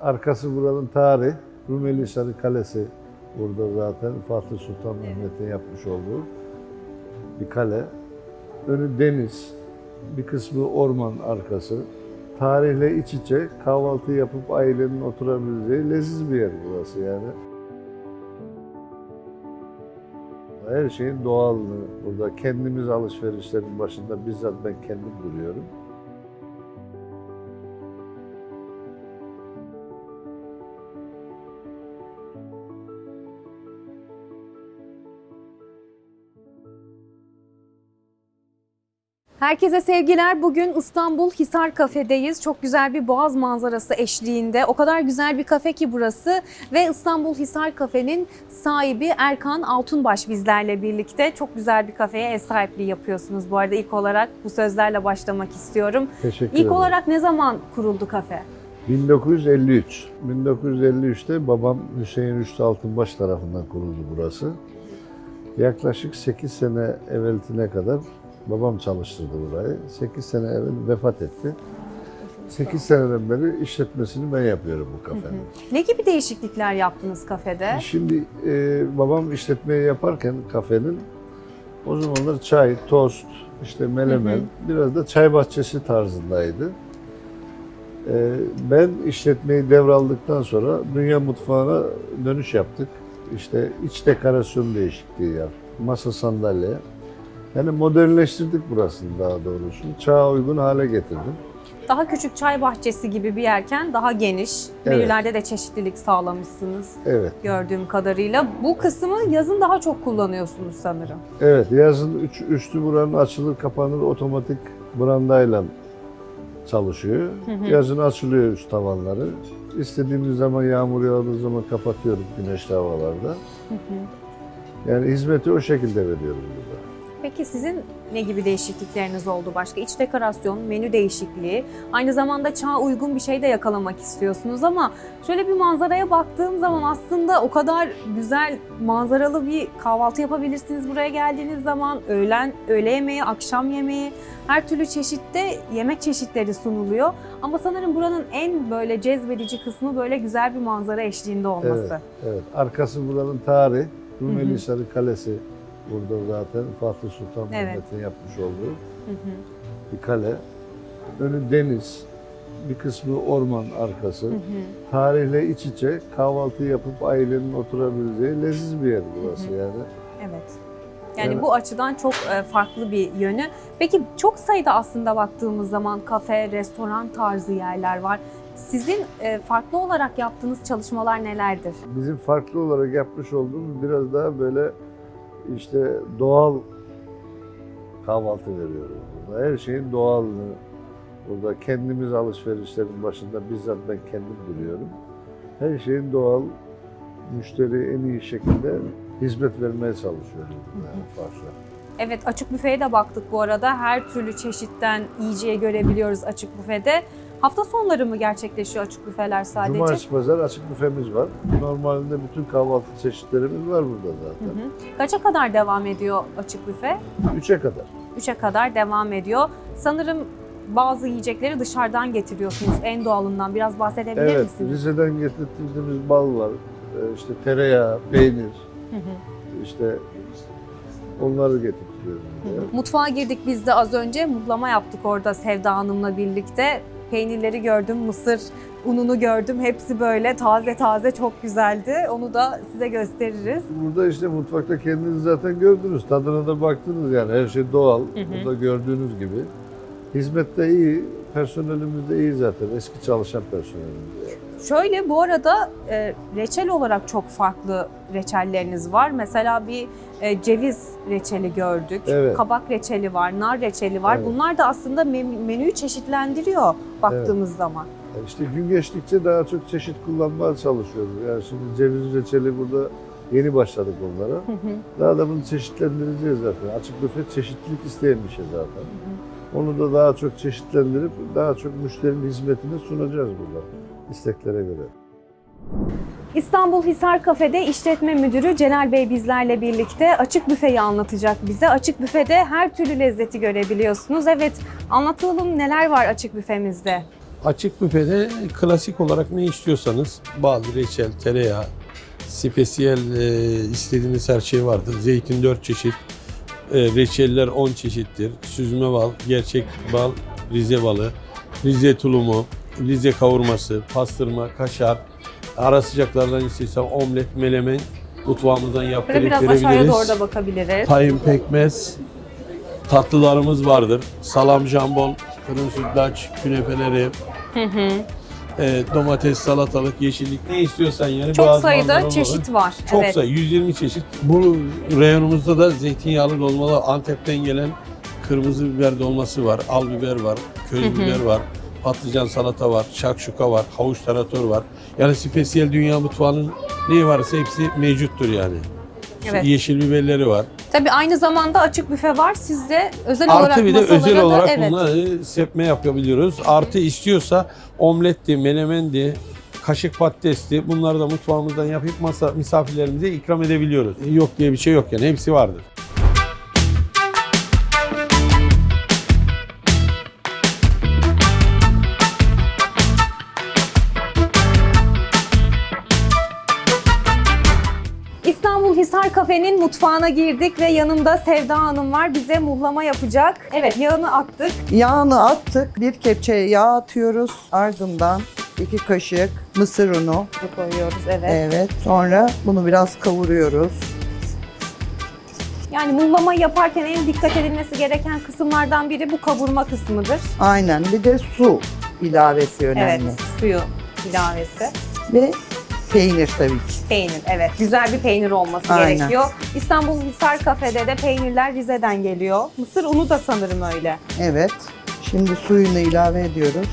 Arkası buranın tarih. Rumeli Hisarı Kalesi burada zaten Fatih Sultan Mehmet'in yapmış olduğu bir kale. Önü deniz, bir kısmı orman arkası. Tarihle iç içe kahvaltı yapıp ailenin oturabileceği leziz bir yer burası yani. Her şeyin doğallığı burada. Kendimiz alışverişlerin başında bizzat ben kendim duruyorum. Herkese sevgiler. Bugün İstanbul Hisar Kafe'deyiz. Çok güzel bir boğaz manzarası eşliğinde. O kadar güzel bir kafe ki burası. Ve İstanbul Hisar Kafe'nin sahibi Erkan Altunbaş bizlerle birlikte. Çok güzel bir kafeye ev sahipliği yapıyorsunuz. Bu arada ilk olarak bu sözlerle başlamak istiyorum. Teşekkür İlk ederim. olarak ne zaman kuruldu kafe? 1953. 1953'te babam Hüseyin Rüştü Altınbaş tarafından kuruldu burası. Yaklaşık 8 sene evveltine kadar babam çalıştırdı burayı. 8 sene evvel vefat etti. 8 seneden beri işletmesini ben yapıyorum bu kafenin. Ne gibi değişiklikler yaptınız kafede? Şimdi e, babam işletmeyi yaparken kafenin o zamanlar çay, tost, işte melemen, biraz da çay bahçesi tarzındaydı. E, ben işletmeyi devraldıktan sonra dünya mutfağına dönüş yaptık. İşte iç dekorasyon değişikliği yaptık. Masa sandalye. Yani modernleştirdik burasını daha doğrusu. Çağa uygun hale getirdim. Daha küçük çay bahçesi gibi bir yerken daha geniş. Evet. Menülerde de çeşitlilik sağlamışsınız. Evet. gördüğüm kadarıyla. Bu kısmı yazın daha çok kullanıyorsunuz sanırım. Evet, yazın üç, üstü buranın açılır kapanır otomatik brandayla çalışıyor. Yazın açılıyor üst tavanları. İstediğimiz zaman yağmur yağdığı zaman kapatıyorum güneşli havalarda. Yani hizmeti o şekilde veriyorum burada. Peki sizin ne gibi değişiklikleriniz oldu başka? İç dekorasyon, menü değişikliği, aynı zamanda çağa uygun bir şey de yakalamak istiyorsunuz ama şöyle bir manzaraya baktığım zaman aslında o kadar güzel manzaralı bir kahvaltı yapabilirsiniz buraya geldiğiniz zaman. Öğlen, öğle yemeği, akşam yemeği, her türlü çeşitte yemek çeşitleri sunuluyor. Ama sanırım buranın en böyle cezbedici kısmı böyle güzel bir manzara eşliğinde olması. Evet, evet. Arkası buranın tarih. Hı Rumeli hı. Hisarı Kalesi burada zaten Fatih Sultan Evet. Mehmet'in yapmış olduğu Hı hı. bir kale. Önü deniz, bir kısmı orman arkası. Hı hı. tarihle iç içe kahvaltı yapıp ailenin oturabileceği leziz bir yer burası yani. Evet. Yani Yani- bu açıdan çok e, farklı bir yönü. Peki çok sayıda aslında baktığımız zaman kafe, restoran tarzı yerler var. Sizin e, farklı olarak yaptığınız çalışmalar nelerdir? Bizim farklı olarak yapmış olduğumuz biraz daha böyle işte doğal kahvaltı veriyoruz burada. Her şeyin doğallığı. Burada kendimiz alışverişlerin başında bizzat ben kendim duruyorum. Her şeyin doğal, müşteri en iyi şekilde hizmet vermeye çalışıyoruz yani farklı. Evet açık büfeye de baktık bu arada. Her türlü çeşitten yiyeceği görebiliyoruz açık büfede. Hafta sonları mı gerçekleşiyor açık büfeler sadece? Cumartesi pazar açık büfemiz var. Normalde bütün kahvaltı çeşitlerimiz var burada Hı zaten. hı. Kaça kadar devam ediyor açık büfe? Üçe kadar. 3'e kadar devam ediyor. Sanırım bazı yiyecekleri dışarıdan getiriyorsunuz en doğalından. Biraz bahsedebilir Evet, misiniz? Rize'den getirdiğimiz bal var. Ee, işte tereyağı, peynir, Hı hı. işte onları getirtiyoruz. buraya. Mutfağa girdik biz de az önce. Muhlama yaptık orada Sevda Hanım'la birlikte. Peynirleri gördüm, mısır ununu gördüm. Hepsi böyle taze taze çok güzeldi. Onu da size gösteririz. Burada işte mutfakta kendiniz zaten gördünüz. Tadına da baktınız yani. Her şey doğal. Hı hı. Burada gördüğünüz gibi. Hizmet de iyi. Personelimiz de iyi zaten. Eski çalışan personelimiz. yani. Şöyle bu arada e, reçel olarak çok farklı reçelleriniz var. Mesela bir e, ceviz reçeli gördük. Evet. Kabak reçeli var, nar reçeli var. Evet. Bunlar da aslında men- menüyü çeşitlendiriyor baktığımız zaman. Yani İşte gün geçtikçe daha çok çeşit kullanmaya çalışıyoruz. Yani şimdi ceviz reçeli burada yeni başladık onlara. Daha da bunu çeşitlendireceğiz zaten. Açık büfe çeşitlilik isteyen bir şey zaten. Onu da daha çok çeşitlendirip daha çok müşterinin hizmetine sunacağız burada isteklere göre. İstanbul Hisar Kafe'de işletme müdürü Celal Bey bizlerle birlikte açık büfeyi anlatacak bize. Açık büfede her türlü lezzeti görebiliyorsunuz. Evet, anlatalım neler var açık büfemizde. Açık büfede klasik olarak ne istiyorsanız bal, reçel, tereyağı, spesiyel e, istediğiniz her şey vardır. Zeytin 4 çeşit, e, reçeller 10 çeşittir. Süzme bal, gerçek bal, Rize balı, Rize tulumu, Rize kavurması, pastırma, kaşar, ara sıcaklardan istiyorsan omlet, melemen mutfağımızdan Böyle yaptırıp biraz aşağıya doğru da bakabiliriz. Tayin pekmez, tatlılarımız vardır. Salam, jambon, fırın sütlaç, künefeleri, Hı hı. e, domates, salatalık, yeşillik ne istiyorsan yani. Çok sayıda çeşit var. var. Çok evet. sayı, 120 çeşit. Bu reyonumuzda da zeytinyağlı dolmalı Antep'ten gelen kırmızı biber dolması var, al biber var, köz Hı hı. biber var, patlıcan salata var, şakşuka var, havuç tarator var. Yani spesiyel dünya mutfağının ne varsa hepsi mevcuttur yani. Evet. Yeşil biberleri var. Tabii aynı zamanda açık büfe var. Sizde özel olarak Artı bir de masalara özel da olarak evet. bunları sepme yapabiliyoruz. Artı istiyorsa omletti, menemendi, kaşık patatesti bunları da mutfağımızdan yapıp masa misafirlerimize ikram edebiliyoruz. Yok diye bir şey yok yani hepsi vardır. Kafe'nin mutfağına girdik ve yanımda Sevda Hanım var. Bize muhlama yapacak. Evet yağını attık. Yağını attık. Bir kepçeye yağ atıyoruz. Ardından iki kaşık mısır unu. koyuyoruz evet. Evet. Sonra bunu biraz kavuruyoruz. Yani muhlama yaparken en dikkat edilmesi gereken kısımlardan biri bu kavurma kısmıdır. Aynen. Bir de su ilavesi önemli. Evet suyu ilavesi. Ve peynir tabii ki. Peynir evet. Güzel bir peynir olması Aynen. gerekiyor. İstanbul Hisar Kafe'de de peynirler Rize'den geliyor. Mısır unu da sanırım öyle. Evet. Şimdi suyunu ilave ediyoruz.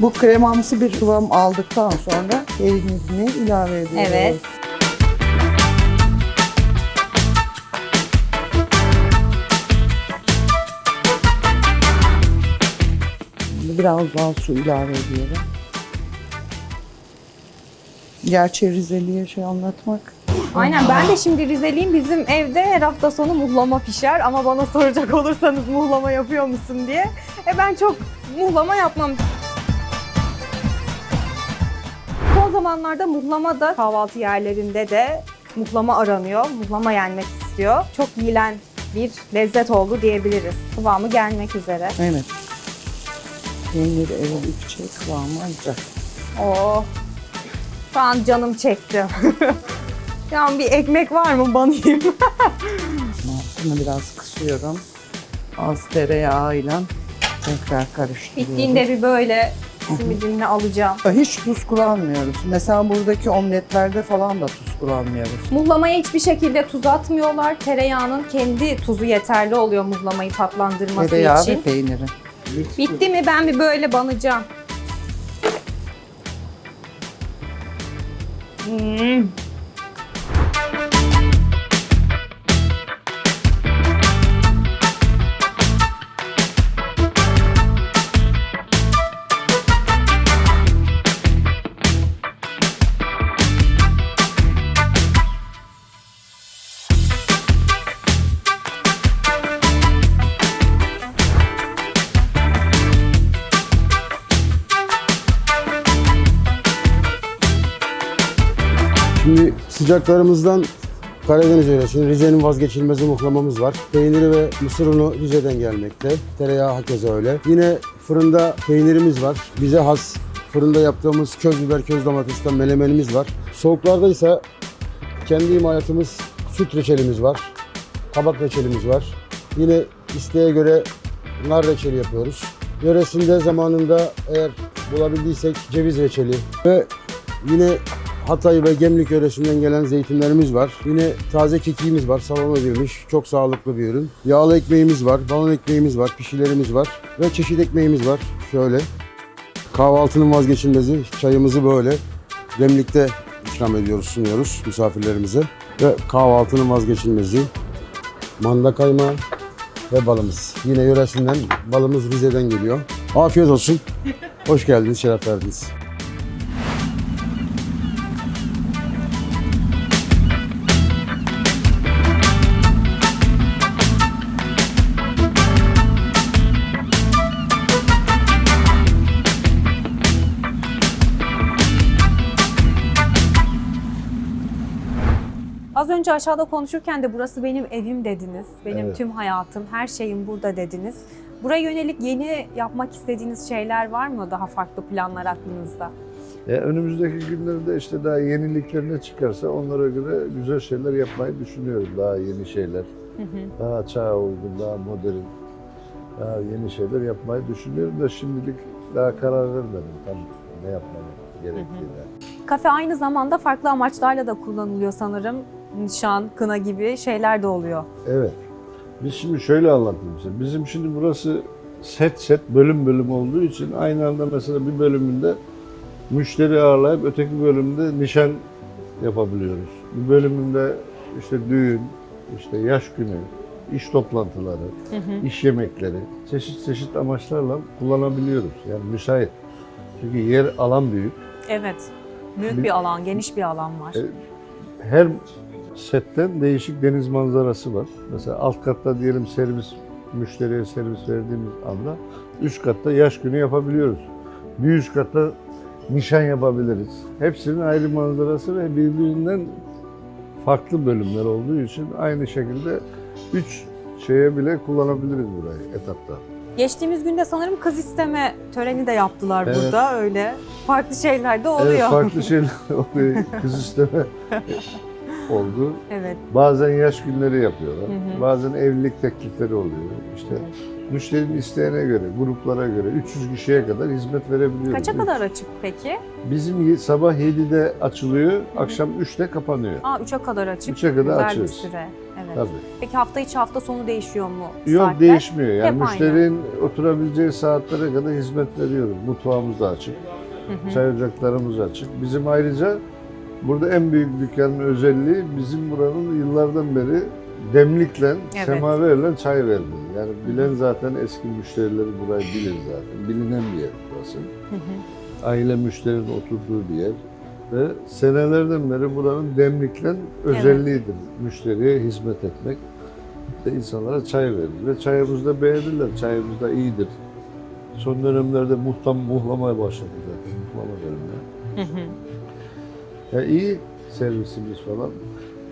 Bu kremamsı bir kıvam aldıktan sonra peynirini ilave ediyoruz. Evet. Biraz daha su ilave ediyorum. Gerçi Rizeli'ye şey anlatmak Aynen ben de şimdi Rizeliyim. Bizim evde her hafta sonu muhlama pişer ama bana soracak olursanız muhlama yapıyor musun diye. E ben çok muhlama yapmam. Son zamanlarda muhlama da kahvaltı yerlerinde de muhlama aranıyor. Muhlama yenmek istiyor. Çok yiyilen bir lezzet oldu diyebiliriz. Kıvamı gelmek üzere. Evet. Peynir eridikçe kıvamı alacak. Oo. Şu an canım çekti. An bir ekmek var mı banayım? Altını biraz kısıyorum. Az tereyağıyla tekrar karıştırıyorum. Bittiğinde bir böyle simidini alacağım. Hiç tuz kullanmıyoruz. Mesela buradaki omletlerde falan da tuz kullanmıyoruz. Muhlamaya hiçbir şekilde tuz atmıyorlar. Tereyağının kendi tuzu yeterli oluyor muhlamayı tatlandırması Tereyağı için. ve peyniri. Bitti mi ben bir böyle banacağım. Hmm. Sıcaklarımızdan Karadeniz yöresinin Rize'nin vazgeçilmezi muhlamamız var. Peyniri ve mısır unu Rize'den gelmekte. Tereyağı hakeza öyle. Yine fırında peynirimiz var. Bize has fırında yaptığımız köz biber, köz domatesten melemenimiz var. Soğuklarda ise kendi imalatımız süt reçelimiz var. Kabak reçelimiz var. Yine isteğe göre nar reçeli yapıyoruz. Yöresinde zamanında eğer bulabildiysek ceviz reçeli ve yine Hatay ve Gemlik yöresinden gelen zeytinlerimiz var. Yine taze kekiğimiz var, salon edilmiş. Çok sağlıklı bir ürün. Yağlı ekmeğimiz var, balon ekmeğimiz var, pişilerimiz var ve çeşit ekmeğimiz var. Şöyle. Kahvaltının vazgeçilmezi, çayımızı böyle demlikte ikram ediyoruz, sunuyoruz misafirlerimize. Ve kahvaltının vazgeçilmezi manda kaymağı ve balımız. Yine yöresinden balımız Rize'den geliyor. Afiyet olsun. Hoş geldiniz, şeref verdiniz. Az önce aşağıda konuşurken de burası benim evim dediniz. Benim Evet. tüm hayatım, her şeyim burada dediniz. Buraya yönelik yeni yapmak istediğiniz şeyler var mı? Daha farklı planlar aklınızda? Ya önümüzdeki günlerde işte daha yeniliklerine çıkarsa onlara göre güzel şeyler yapmayı düşünüyorum. Daha yeni şeyler, Hı hı. daha çağa uygun, daha modern, daha yeni şeyler yapmayı düşünüyorum da şimdilik daha karar vermedim tam ne yapmam gerektiğine. Kafe aynı zamanda farklı amaçlarla da kullanılıyor sanırım. Nişan, kına gibi şeyler de oluyor. Evet. Biz şimdi şöyle anlatayım size. Bizim şimdi burası set set bölüm bölüm olduğu için aynı anda mesela bir bölümünde müşteri ağırlayıp öteki bölümde nişan yapabiliyoruz. Bir bölümünde işte düğün, işte yaş günü, iş toplantıları, iş yemekleri çeşit çeşit amaçlarla kullanabiliyoruz. Yani müsait. Çünkü yer alan büyük. Evet. Büyük Bir- alan, geniş bir alan var. E, her setten değişik deniz manzarası var. Mesela alt katta diyelim servis, müşteriye servis verdiğimiz anda üst katta yaş günü yapabiliyoruz. Bir üst katta nişan yapabiliriz. Hepsinin ayrı manzarası ve birbirinden farklı bölümler olduğu için aynı şekilde üç şeye bile kullanabiliriz burayı etapta. Geçtiğimiz günde sanırım kız isteme töreni de yaptılar Evet. burada öyle. Farklı şeyler de oluyor. Evet, farklı şeyler oluyor. Kız isteme oldu. Evet. Bazen yaş günleri yapıyorlar. Hı hı. Bazen evlilik teklifleri oluyor. İşte müşterinin isteğine göre, gruplara göre 300 kişiye kadar hizmet verebiliyoruz. Kaça kadar açık peki? Bizim sabah 7'de açılıyor, akşam 3'te kapanıyor. Aa 3'e kadar açık. 3'e kadar Güzel açıyoruz. bir süre. Evet. Tabii. Peki hafta içi hafta sonu değişiyor mu Yok saatler? değişmiyor. Yani Hep aynı. müşterinin oturabileceği saatlere kadar hizmet veriyoruz. Mutfağımız da açık. Hı hı. Çay ocaklarımız açık. Bizim ayrıca burada en büyük dükkanın özelliği bizim buranın yıllardan beri demlikle, Evet. semaverle çay verdiği. Yani bilen zaten eski müşterileri burayı bilir zaten. Bilinen bir yer burası. Hı hı. Aile müşterinin oturduğu bir yer. Ve senelerden beri buranın demlikle özelliğidir. Müşteriye hizmet etmek ve insanlara çay verir. Ve çayımızı da beğenirler. Çayımız da iyidir. Son dönemlerde muhtam muhlamaya başladı zaten. Muhlama bölümüne. Hı hı. Ya iyi servisimiz falan.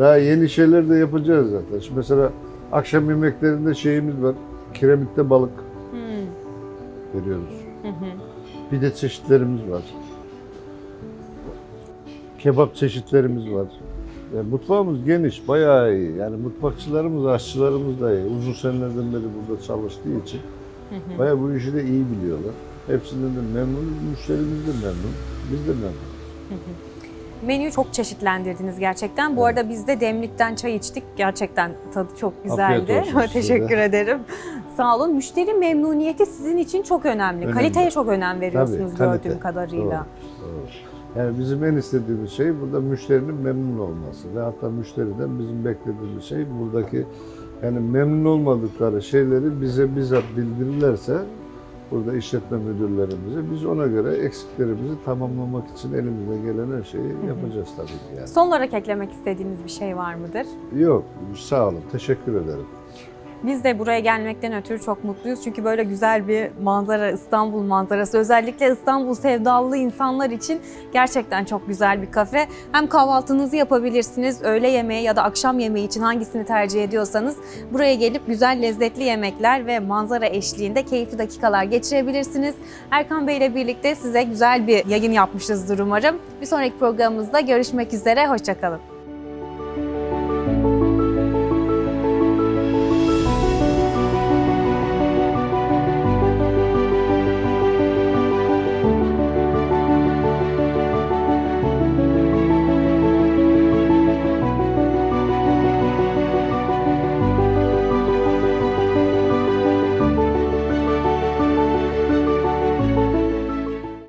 Daha yeni şeyler de yapacağız zaten. Şimdi mesela akşam yemeklerinde şeyimiz var. Kiremitte balık Hı veriyoruz. hı. hı. Pide çeşitlerimiz var. Kebap çeşitlerimiz var. Yani mutfağımız geniş, bayağı iyi. Yani mutfakçılarımız, aşçılarımız da iyi. Uzun senelerden beri burada çalıştığı için Hı hı. bayağı bu işi de iyi biliyorlar. Hepsinden de memnunuz, müşterimiz de memnun, biz de memnun. Menüyü çok çeşitlendirdiniz gerçekten. Bu Evet. arada biz de demlikten çay içtik. Gerçekten tadı çok güzeldi. Teşekkür de. ederim. Sağ olun. Müşteri memnuniyeti sizin için çok önemli. Önemli. Kaliteye çok önem veriyorsunuz Tabii, kalite. gördüğüm kadarıyla. Doğru. Yani bizim en istediğimiz şey burada müşterinin memnun olması ve hatta müşteriden bizim beklediğimiz şey buradaki yani memnun olmadıkları şeyleri bize bizzat bildirirlerse burada işletme müdürlerimize biz ona göre eksiklerimizi tamamlamak için elimize gelen her şeyi yapacağız tabii ki yani. Son olarak eklemek istediğiniz bir şey var mıdır? Yok sağ olun teşekkür ederim. Biz de buraya gelmekten ötürü çok mutluyuz. Çünkü böyle güzel bir manzara, İstanbul manzarası. Özellikle İstanbul sevdalı insanlar için gerçekten çok güzel bir kafe. Hem kahvaltınızı yapabilirsiniz, öğle yemeği ya da akşam yemeği için hangisini tercih ediyorsanız buraya gelip güzel lezzetli yemekler ve manzara eşliğinde keyifli dakikalar geçirebilirsiniz. Erkan Bey ile birlikte size güzel bir yayın yapmışızdır umarım. Bir sonraki programımızda görüşmek üzere, hoşçakalın.